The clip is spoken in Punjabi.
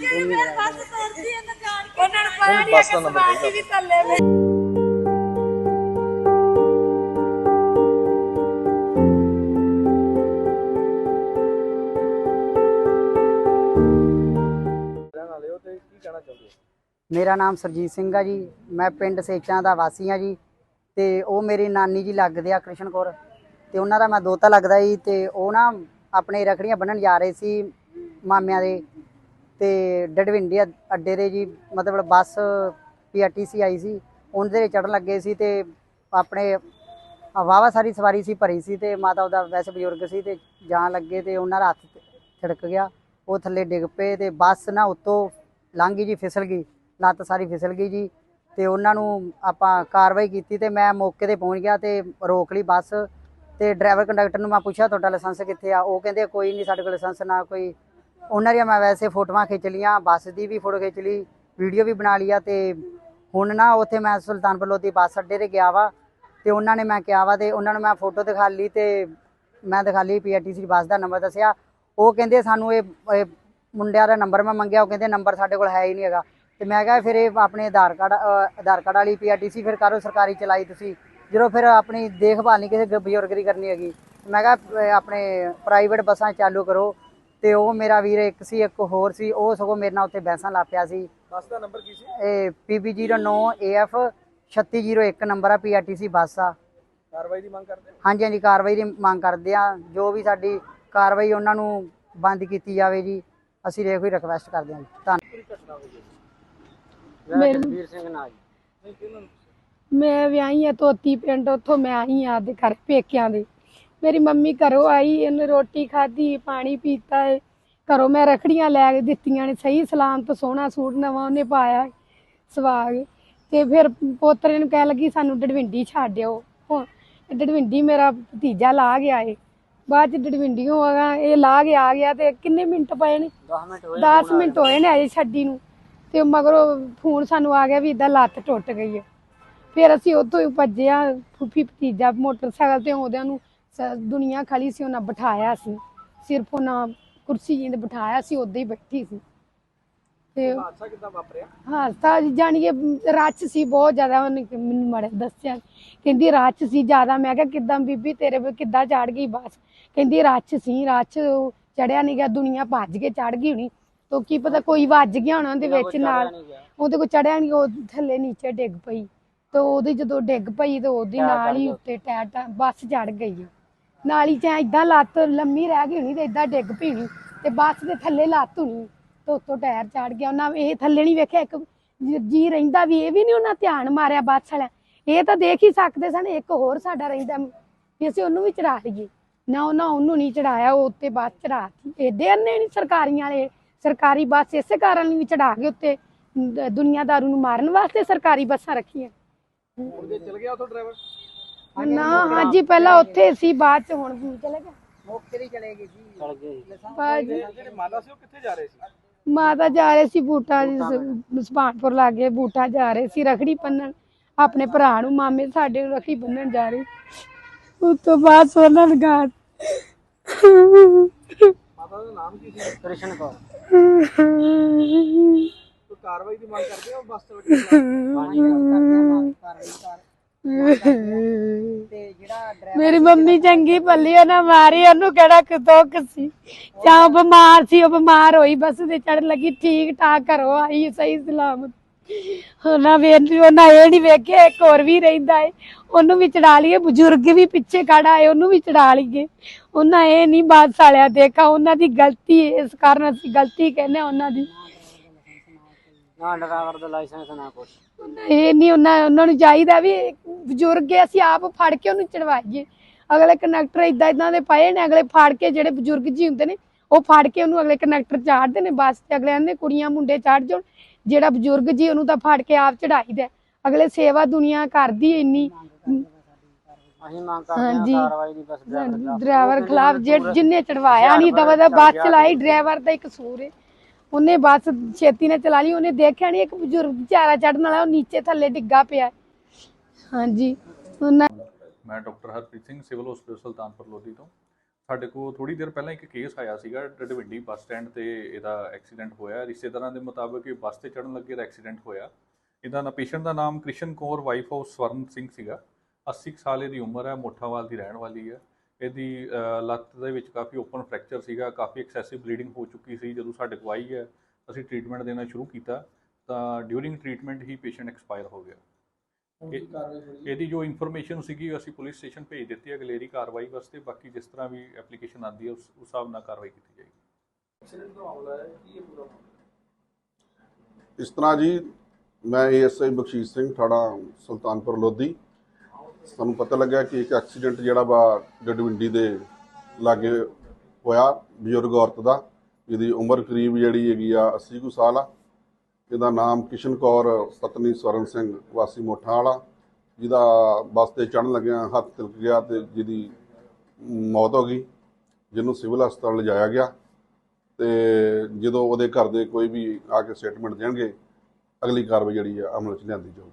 ਕੇ ਫਿਰ ਬੱਸ ਤੁਰਦੀ ਇਹਨਾਂ ਜਾਣ ਕੇ ਉਹਨਾਂ ਨੂੰ ਪਤਾ ਨਹੀਂ ਬੱਸ ਕਿ ਦਾ ਨੰਬਰ ਸਵਾਰੀ ਵੀ ਥੱਲੇ ਵੇ ਰਹਿਣ ਵਾਲੇ ਹੋ ਤੇ ਕੀ ਕਹਿਣਾ ਚਾਹੁੰਦੇ ਹੋ ਮੇਰਾ ਨਾਮ ਸਰਜੀਤ ਸਿੰਘ ਆ ਜੀ। ਮੈਂ ਪਿੰਡ ਸੇਚਾਂ ਦਾ ਵਾਸੀ ਆ ਜੀ। ਤੇ ਉਹ ਮੇਰੀ ਨਾਨੀ ਜੀ ਲੱਗਦੇ ਆ ਕ੍ਰਿਸ਼ਨ ਕੌਰ। ਤੇ ਉਹਨਾਂ ਦਾ ਮੈਂ ਦੋਤਾ ਲੱਗਦਾ ਜੀ। ਤੇ ਉਹ ਨਾ ਆਪਣੇ ਰਖੜੀਆਂ ਬੰਨਣ ਜਾ ਰਹੇ ਸੀ ਮਾਮਿਆਂ ਦੇ। ਤੇ ਡਡਵਿੰਡੀ ਅੱਡੇ ਦੇ ਜੀ, ਮਤਲਬ ਬੱਸ ਪੀਆਰਟੀਸੀ ਆਈ ਸੀ। ਉਹਦੇ ਤੇ ਚੜਨ ਲੱਗੇ ਸੀ ਤੇ ਆਪਣੇ ਵਾਵਾ ਸਾਰੀ ਸਵਾਰੀ ਸੀ, ਭਰੀ ਸੀ ਤੇ ਮਾਤਾ ਉਹਦਾ ਵੈਸੇ ਬਜ਼ੁਰਗ ਸੀ ਤੇ ਜਾਣ ਲੱਗੇ ਤੇ ਉਹਨਾਂ ਦਾ ਹੱਥ ਛਿੜਕ ਗਿਆ। ਉਹ ਥੱਲੇ ਡਿੱਗ ਪਏ ਤੇ ਬੱਸ ਨਾ ਉੱਤੋਂ ਲੰਘ ਗਈ ਜੀ, ਫਿਸਲ ਗਈ। ਲੱਤ ਸਾਰੀ ਫਿਸਲ ਗਈ ਜੀ ਤੇ ਉਹਨਾਂ ਨੂੰ ਆਪਾਂ ਕਾਰਵਾਈ ਕੀਤੀ ਤੇ ਮੈਂ ਮੌਕੇ ਤੇ ਪਹੁੰਚ ਗਿਆ ਤੇ ਰੋਕ ਲਈ ਬੱਸ ਤੇ ਡਰਾਈਵਰ ਕੰਡਕਟਰ ਨੂੰ ਮੈਂ ਪੁੱਛਿਆ, ਤੁਹਾਡਾ ਲਾਇਸੈਂਸ ਕਿੱਥੇ ਆ? ਉਹ ਕਹਿੰਦੇ, ਕੋਈ ਨਹੀਂ, ਸਾਡੇ ਕੋਲ ਲਾਇਸੈਂਸ ਨਾ ਕੋਈ ਉਹਨਾਂ ਦੀਆਂ ਮੈਂ ਵੈਸੇ ਫੋਟੋਆਂ ਖਿੱਚ ਲੀਆਂ ਬੱਸ ਦੀ ਵੀ ਫੋਟੋ ਖਿੱਚ ਲਈ, ਵੀਡੀਓ ਵੀ ਬਣਾ ਲਿਆ ਤੇ ਹੁਣ ਨਾ ਉੱਥੇ ਮੈਂ ਸੁਲਤਾਨਪੁਰ ਲੋਧੀ ਬੱਸ ਅੱਡੇ ਤੇ ਗਿਆ ਵਾ ਤੇ ਉਹਨਾਂ ਨੇ ਮੈਂ ਕਿਹਾ ਵਾ ਤੇ ਉਹਨਾਂ ਨੂੰ ਮੈਂ ਫੋਟੋ ਦਿਖਾ ਲਈ ਤੇ ਮੈਂ ਦਿਖਾ ਲਈ ਪੀਆਰਟੀਸੀ ਬੱਸ ਦਾ ਨੰਬਰ ਦੱਸਿਆ। ਉਹ ਕਹਿੰਦੇ ਸਾਨੂੰ ਇਹ ਮੁੰਡਿਆਂ ਦਾ ਨੰਬਰ ਮੈਂ ਮੰਗਿਆ, ਉਹ ਕਹਿੰਦੇ ਨੰਬਰ ਸਾਡੇ ਕੋਲ ਹੈ ਹੀ ਨਹੀਂ ਹੈਗਾ। ਤੇ ਮੈਂ ਕਿਹਾ ਫਿਰ ਇਹ ਆਪਣੇ ਆਧਾਰ ਕਾਰਡ ਆਧਾਰ ਕਾਰਡ ਵਾਲੀ ਪੀਆਰਟੀਸੀ ਫਿਰ ਕਰੋ ਸਰਕਾਰੀ ਚਲਾਈ ਤੁਸੀਂ। ਜਦੋਂ ਫਿਰ ਆਪਣੀ ਦੇਖਭਾਲ ਨਹੀਂ ਕਿਸੇ ਬਜ਼ੁਰਗ ਦੀ ਕਰਨੀ ਹੈਗੀ, ਮੈਂ ਕਿਹਾ ਆਪਣੇ ਪ੍ਰਾਈਵੇਟ ਬੱਸਾਂ ਚਾਲੂ ਕਰੋ। ਤੇ ਉਹ ਮੇਰਾ ਵੀਰ ਇੱਕ ਸੀ ਇੱਕ ਹੋਰ ਸੀ ਉਹ ਸਗੋਂ ਮੇਰੇ ਨਾਲ ਉੱਥੇ ਬੈਸਾਂ ਲਾ ਪਿਆ ਸੀ। ਬੱਸ ਦਾ ਨੰਬਰ ਕੀ ਸੀ? ਇਹ PB09 AF 3601 ਨੰਬਰ ਆ ਪੀਆਰਟੀਸੀ ਬੱਸ ਆ। ਕਾਰਵਾਈ ਦੀ ਮੰਗ ਕਰਦੇ ਹੋ? ਹਾਂਜੀ ਹਾਂਜੀ ਕਾਰਵਾਈ ਦੀ ਮੰਗ ਕਰਦੇ ਆ। ਜੋ ਵੀ ਸਾਡੀ ਕਾਰਵਾਈ ਉਹਨਾਂ ਨੂੰ ਬੰਦ ਕੀਤੀ ਜਾਵੇ ਜੀ ਅਸੀਂ ਦੇਖੋ ਹੀ ਰਿਕਵੈਸਟ ਕਰਦੇ ਹਾਂ ਧੰਨਵਾਦ ਜਗਵੀਰ ਸਿੰਘ ਨਾਲ ਜੀ। ਮੈਂ ਵਿਆਹੀ ਆ ਤੋਤੀ ਪਿੰਡ ਉੱਥੋਂ ਮੈਂ ਆਈ ਆ ਦੇ ਘਰ ਪੇਕਿਆਂ ਦੇ। ਮੇਰੀ ਮੰਮੀ ਘਰੋਂ ਆਈ ਇਹਨੇ ਰੋਟੀ ਖਾਧੀ ਪਾਣੀ ਪੀਤਾ ਏ। ਘਰੋਂ ਮੈਂ ਰਖੜੀਆਂ ਲੈ ਕੇ ਦਿੱਤੀਆਂ ਨੇ ਸਹੀ ਸਲਾਮਤ ਸੋਹਣਾ ਸੂਟ ਨਵਾਂ ਉਹਨੇ ਪਾਇਆ ਸਵਾਗ ਤੇ ਫਿਰ ਪੋਤਰੇ ਨੂੰ ਕਹਿ ਲੱਗੀ ਸਾਨੂੰ ਡਡਵਿੰਡੀ ਛੱਡਿਓ ਹੁਣ ਡਡਵਿੰਡੀ ਮੇਰਾ ਭਤੀਜਾ ਲਾ ਗਿਆ ਏ। ਬਾਅਦ ਚ ਡਡਵਿੰਡੀੋਂ ਆਗਾ ਇਹ ਲਾ ਕੇ ਆ ਗਿਆ ਤੇ ਕਿੰਨੇ ਮਿੰਟ ਪਏ ਨੇ? 10 ਮਿੰਟ ਹੋਏ 10 ਮਿੰਟ ਹੋਏ ਨੇ ਅਜੇ ਛੱਡੀ ਨੂੰ। ਤੇ ਮਗਰੋਂ ਫੋਨ ਸਾਨੂੰ ਆ ਗਿਆ ਵੀ ਇਦਾਂ ਲੱਤ ਟੁੱਟ ਗਈ ਹੈ ਫਿਰ ਅਸੀਂ ਉੱਥੋਂ ਹੀ ਭੱਜਿਆ ਫੁੱਫੀ ਭਤੀਜਾ ਮੋਟਰਸਾਈਕਲ ਤੇ ਆਉਂਦਿਆਂ ਨੂੰ ਦੁਨੀਆ ਖੜੀ ਸੀ ਉਹਨਾਂ ਬਿਠਾਇਆ ਸੀ। ਸਿਰਫ ਉਹਨਾਂ ਕੁਰਸੀ ਜੀ ਤੇ ਬਿਠਾਇਆ ਸੀ ਉੱਦਾਂ ਹੀ ਬੈਠੀ ਸੀ। ਤੇ ਹਾਦਸਾ ਕਿੱਦਾਂ ਵਾਪਰਿਆ? ਰੱਛ ਸੀ ਬਹੁਤ ਜ਼ਿਆਦਾ ਉਹਨੇ ਮੈਨੂੰ ਮੜੇ ਦੱਸਿਆ। ਕਹਿੰਦੀ ਰੱਛ ਸੀ ਜ਼ਿਆਦਾ। ਮੈਂ ਕਿਹਾ ਕਿੱਦਾਂ ਬੀਬੀ ਤੇਰੇ ਵੀ ਕਿੱਦਾਂ ਚੜ ਗਈ? ਬੱਸ। ਕਹਿੰਦੀ ਰੱਛ ਸੀ ਰੱਛ ਚੜਿਆ ਨਹੀਂ ਗਿਆ ਦੁਨੀਆ ਭੱਜ ਕੇ ਚੜ ਗਈ ਹੋਣੀ। ਤੋ ਕੀ ਪਤਾ ਕੋਈ ਵੱਜ ਗਿਆ ਹੋਣਾ ਉਹਦੇ ਵਿੱਚ ਨਾਲ। ਉਹਦੇ ਕੋ ਚੜਿਆ ਨਹੀਂ ਉਹ ਥੱਲੇ ਨੀਚੇ ਡਿੱਗ ਪਈ। ਤੇ ਉਹਦੀ ਜਦੋਂ ਡਿੱਗ ਪਈ ਤੇ ਉਹਦੀ ਨਾਲ ਹੀ ਉੱਤੇ ਟਾਇਰ ਬੱਸ ਚੜ ਗਈ। ਨਾਲੀ ਚ ਇਦਾਂ ਲੱਤ ਲੰਮੀ ਰਹਿ ਗਈ ਹੋਣੀ ਤੇ ਇਦਾਂ ਡਿੱਗ ਪਈ ਹੋਣੀ ਤੇ ਬੱਸ ਦੇ ਥੱਲੇ ਲੱਤ ਹੋਣੀ ਤੇ ਉੱਤੋਂ ਟਾਇਰ ਚੜ ਗਿਆ। ਉਹਨਾਂ ਇਹ ਥੱਲੇ ਨਹੀਂ ਵੇਖਿਆ, ਇੱਕ ਜੀ- ਰਹਿੰਦਾ ਵੀ, ਇਹ ਵੀ ਨਹੀਂ ਉਹਨਾਂ ਧਿਆਨ ਮਾਰਿਆ ਬੱਸ ਵਾਲਿਆਂ। ਇਹ ਤਾਂ ਦੇਖ ਹੀ ਸਕਦੇ ਸਨ, ਇੱਕ ਹੋਰ ਸਾਡਾ ਰਹਿੰਦਾ ਵੀ ਅਸੀਂ ਉਹਨੂੰ ਵੀ ਚੜਾ ਲਈਏ। ਨਾ ਉਹਨਾਂ ਉਹਨੂੰ ਨਹੀਂ ਚੜਾਇਆ, ਉਹ ਉੱਤੇ ਬੱਸ ਚੜਾਤੀ ਏਡੇ ਅੰਨੇ ਨਹੀਂ ਸਰਕਾਰੀਆਂ ਵਾਲੇ, ਸਰਕਾਰੀ ਬੱਸ ਇਸੇ ਕਾਰਨ ਵੀ ਚੜਾ ਕੇ ਉੱਤੇ ਦ- ਦੁਨੀਆਦਾਰੂ ਨੂੰ ਮਾਰਨ ਵਾਸਤੇ ਸਰਕਾਰੀ ਬੱਸਾਂ ਰੱਖੀਆਂ। ਹੁਣ ਚਲ ਗਿਆ ਉਥੋਂ ਡਰਾਈਵਰ ਨਾ ਹਾਂਜੀ ਪਹਿਲਾਂ ਉੱਥੇ ਸੀ ਬਾਅਦ ਚ ਹੁਣ ਚਲੇ ਗਿਆ ਮੌਕੇ ਤੇ ਹੀ ਚਲੇ ਗਏ ਜੀ। ਚਲ ਗਏ ਬਾਅਦ ਚ ਜਿਹੜੇ ਮਾਤਾ ਸੀ ਉਹ ਕਿੱਥੇ ਜਾ ਰਹੇ ਸੀ? ਮਾਤਾ ਜਾ ਰਹੇ ਸੀ ਬੂਟਾ ਜੀ ਸੁਭਾਨਪੁਰ ਲਾਗੇ ਬੂਟਾ ਜਾ ਰਹੇ ਸੀ ਰਖੜੀ ਬੰਨਣ। ਆਪਣੇ ਭਰਾ ਨੂੰ ਮਾਮੇ ਸਾਡੇ ਨੂੰ ਰਖੜੀ ਬੰਨਣ ਜਾ ਰਹੇ। ਉਸ ਤੋਂ ਬਾਅਦ ਸੋਨਾ ਲਗਾ ਮਾਤਾ ਦਾ ਨਾਮ ਕੀ ਸੀ? ਕ੍ਰਿਸ਼ਨ ਕੌਰ। ਕੋਈ ਕਾਰਵਾਈ ਦੀ ਮੰਗ ਕਰਦੇ ਹੋ? ਬੱਸ ਤੇ ਤੇ ਜਿਹੜਾ ਡਰਾਈਵਰ ਮੇਰੀ ਮੰਮੀ ਚੰਗੀ ਭੱਲੀ ਉਹਨਾਂ ਮਾਰੀ ਉਹਨੂੰ ਕਿਹੜਾ ਦੁੱਖ ਸੀ ਜਾਂ ਉਹ ਬਿਮਾਰ ਸੀ ਉਹ ਬਿਮਾਰ ਹੋਈ ਬੱਸ ਤੇ ਚੜਨ ਲੱਗੀ ਠੀਕ ਠਾਕ ਘਰੋਂ ਆਈ ਸਹੀ ਸਲਾਮਤ ਉਹਨਾਂ ਵੇ ਉਹਨਾਂ ਇਹ ਨਹੀਂ ਵੇਖਿਆ ਇੱਕ ਹੋਰ ਵੀ ਰਹਿੰਦਾ ਏ ਉਹਨੂੰ ਵੀ ਚੜਾ ਲਈਏ ਬਜ਼ੁਰਗ ਵੀ ਪਿੱਛੇ ਖੜਾ ਏ ਉਹਨੂੰ ਵੀ ਚੜਾ ਲਈਏ ਉਹਨਾਂ ਇਹ ਨਹੀਂ ਬਾਤ ਸਾਲਿਆ ਦੇਖਾ ਉਹਨਾਂ ਦੀ ਗਲਤੀ ਏ, ਇਸ ਕਾਰਨ ਅਸੀਂ ਗਲਤੀ ਕਹਿੰਦੇ ਹਾਂ ਉਹਨਾਂ ਦੀ ਨਾ ਡਰਾਈਵਰ ਦਾ ਲਾਇਸੈਂਸ ਨਾ ਕੁਛ ਇਹ ਨਹੀਂ ਉਹਨਾਂ ਉਹਨਾਂ ਨੂੰ ਚਾਹੀਦਾ ਵੀ ਇੱਕ ਬਜ਼ੁਰਗ ਹੈ ਅਸੀਂ ਆਪ ਫੜ ਕੇ ਉਹਨੂੰ ਚੜਵਾਈਏ। ਅਗਲੇ ਕੰਡਕਟਰ ਇਦਾਂ ਇਦਾਂ ਦੇ ਪਏ ਨੇ ਅਗਲੇ ਫੜ ਕੇ ਜਿਹੜੇ ਬਜ਼ੁਰਗ ਜੀ ਹੁੰਦੇ ਨੇ ਉਹ ਫੜ ਕੇ ਉਹਨੂੰ ਅਗਲੇ ਕੰਡਕਟਰ ਚਾੜਦੇ ਨੇ ਬੱਸ ਤੇ। ਅਗਲੇ ਕਹਿੰਦੇ ਕੁੜੀਆਂ ਮੁੰਡੇ ਚੜ ਜਾਣ ਜਿਹੜਾ ਬਜ਼ੁਰਗ ਜੀ ਉਹਨੂੰ ਤਾਂ ਫੜ ਕੇ ਆਪ ਚੜਾਈਦਾ ਅਗਲੇ ਸੇਵਾ ਦੁਨੀਆ ਕਰਦੀ ਇੰਨੀ। ਅਸੀਂ ਮੰਗ ਹਾਂਜੀ। ਕਾਰਵਾਈ ਦੀ ਬਸ ਡਰਾਈਵਰ ਖਿਲਾਫ ਜਿਹੜੇ ਜਿੰਨੇ ਚੜਵਾਇਆ ਨਹੀਂ ਦਵਾ ਦਾ ਬੱਸ ਚਲਾਈ ਡਰਾਈਵਰ ਦਾ ਹੀ ਕਸੂਰ ਹੈ ਉਹਨੇ ਬੱਸ ਛੇਤੀ ਨਾਲ ਚਲਾ ਲਈ, ਉਹਨੇ ਦੇਖਿਆ ਨਹੀਂ ਇੱਕ ਬਜ਼ੁਰਗ ਵਿਚਾਰਾ ਚੜਨ ਵਾਲਾ, ਉਹ ਨੀਚੇ ਥੱਲੇ ਡਿੱਗਾ ਪਿਆ। ਹਾਂਜੀ। ਉਹਨਾਂ ਮੈਂ doctor Harpreet Singh, civil hospital Sultanpur, Lodhi ਤੋਂ। ਸਾਡੇ ਕੋਲ ਥੋੜੀ ਦੇਰ ਪਹਿਲਾਂ ਇੱਕ ਕੇਸ ਆਇਆ ਸੀਗਾ, ਡਡਵਿੰਡੀ ਬੱਸ ਸਟੈਂਡ ਤੇ ਇਹਦਾ ਐਕਸੀਡੈਂਟ ਹੋਇਆ। ਰਿਸ਼ਤੇਦਾਰਾਂ ਦੇ ਮੁਤਾਬਕ ਇਹ ਬੱਸ ਤੇ ਚੜਨ ਲੱਗੇ ਦਾ ਐਕਸੀਡੈਂਟ ਹੋਇਆ। ਇਹਦਾ ਨਾ ਪੇਸ਼ੈਂਟ ਦਾ ਨਾਮ ਕ੍ਰਿਸ਼ਨ ਕੌਰ ਵਾਈਫ ਆਫ ਸਵਰਨ ਸਿੰਘ ਸੀਗਾ। 80 ਕੁ ਸਾਲ ਇਹਦੀ ਉਮਰ ਹੈ, ਮੋਠਾਵਾਲ ਦੀ ਰਹਿਣ ਵਾਲੀ ਹੈ। ਇਹਦੀ ਲੱਤ ਦੇ ਵਿੱਚ ਕਾਫੀ ਓਪਨ ਫ੍ਰੈਕਚਰ ਸੀਗਾ ਕਾਫੀ ਐਕਸੈਸਿਵ ਬਲੀਡਿੰਗ ਹੋ ਚੁੱਕੀ ਸੀ ਜਦੋਂ ਸਾਡੇ ਕੋਲ ਆਈ ਹੈ ਅਸੀਂ ਟ੍ਰੀਟਮੈਂਟ ਦੇਣਾ ਸ਼ੁਰੂ ਕੀਤਾ ਤਾਂ ਡਿਊਰਿੰਗ ਟ੍ਰੀਟਮੈਂਟ ਹੀ ਪੇਸ਼ੈਂਟ ਐਕਸਪਾਇਰ ਹੋ ਗਿਆ। ਇਹ- ਇਹਦੀ ਜੋ ਇਨਫੋਰਮੇਸ਼ਨ ਸੀਗੀ ਅਸੀਂ ਪੁਲਿਸ ਸਟੇਸ਼ਨ ਭੇਜ ਦਿੱਤੀ ਹੈ ਅਗਲੇਰੀ ਕਾਰਵਾਈ ਵਾਸਤੇ ਬਾਕੀ ਜਿਸ ਤਰ੍ਹਾਂ ਵੀ ਐਪਲੀਕੇਸ਼ਨ ਆਉਂਦੀ ਹੈ ਉਸ ਉਸ ਹਿਸਾਬ ਨਾਲ ਕਾਰਵਾਈ ਕੀਤੀ ਜਾਏਗੀ। ਐਕਸੀਡੈਂਟ ਦਾ ਮਾਮਲਾ ਹੈ ਕੀ ਇਹ ਪੂਰਾ ਇਸ ਤਰ੍ਹਾਂ ਜੀ ਮੈਂ ਏਐਸਆਈ ਬਖਸ਼ੀਸ਼ ਸਿੰਘ ਥਾਣਾ ਸੁਲਤਾਨਪੁਰ ਲੋਧੀ। ਸਾਨੂੰ ਪਤਾ ਲੱਗਿਆ ਕਿ ਇੱਕ ਐਕਸੀਡੈਂਟ ਜਿਹੜਾ ਵਾ ਡਡਵਿੰਡੀ ਦੇ ਲਾਗੇ ਹੋਇਆ ਬਜ਼ੁਰਗ ਔਰਤ ਦਾ, ਜਿਹਦੀ ਉਮਰ ਕਰੀਬ ਜਿਹੜੀ ਹੈਗੀ ਆ 80 ਕੁ ਸਾਲ ਆ। ਇਹਦਾ ਨਾਮ ਕਿਸ਼ਨ ਕੌਰ, ਪਤਨੀ ਸਵਰਨ ਸਿੰਘ, ਵਾਸੀ ਮੋਠਾ ਵਾਲਾ ਜਿਹਦਾ ਬੱਸ ਤੇ ਚੜਨ ਲੱਗਿਆ ਹੱਥ ਤਿਲਕ ਗਿਆ ਤੇ ਜਿਹਦੀ ਮੌਤ ਹੋ ਗਈ, ਜਿਹਨੂੰ ਸਿਵਲ ਹਸਪਤਾਲ ਲਿਜਾਇਆ ਗਿਆ। ਤੇ ਜਦੋਂ ਉਹਦੇ ਘਰ ਦੇ ਕੋਈ ਵੀ ਆ ਕੇ ਸਟੇਟਮੈਂਟ ਦੇਣਗੇ, ਅਗਲੀ ਕਾਰਵਾਈ ਜਿਹੜੀ ਆ ਅਮਲ ਚ ਲਿਆਂਦੀ ਜਾਊਗੀ।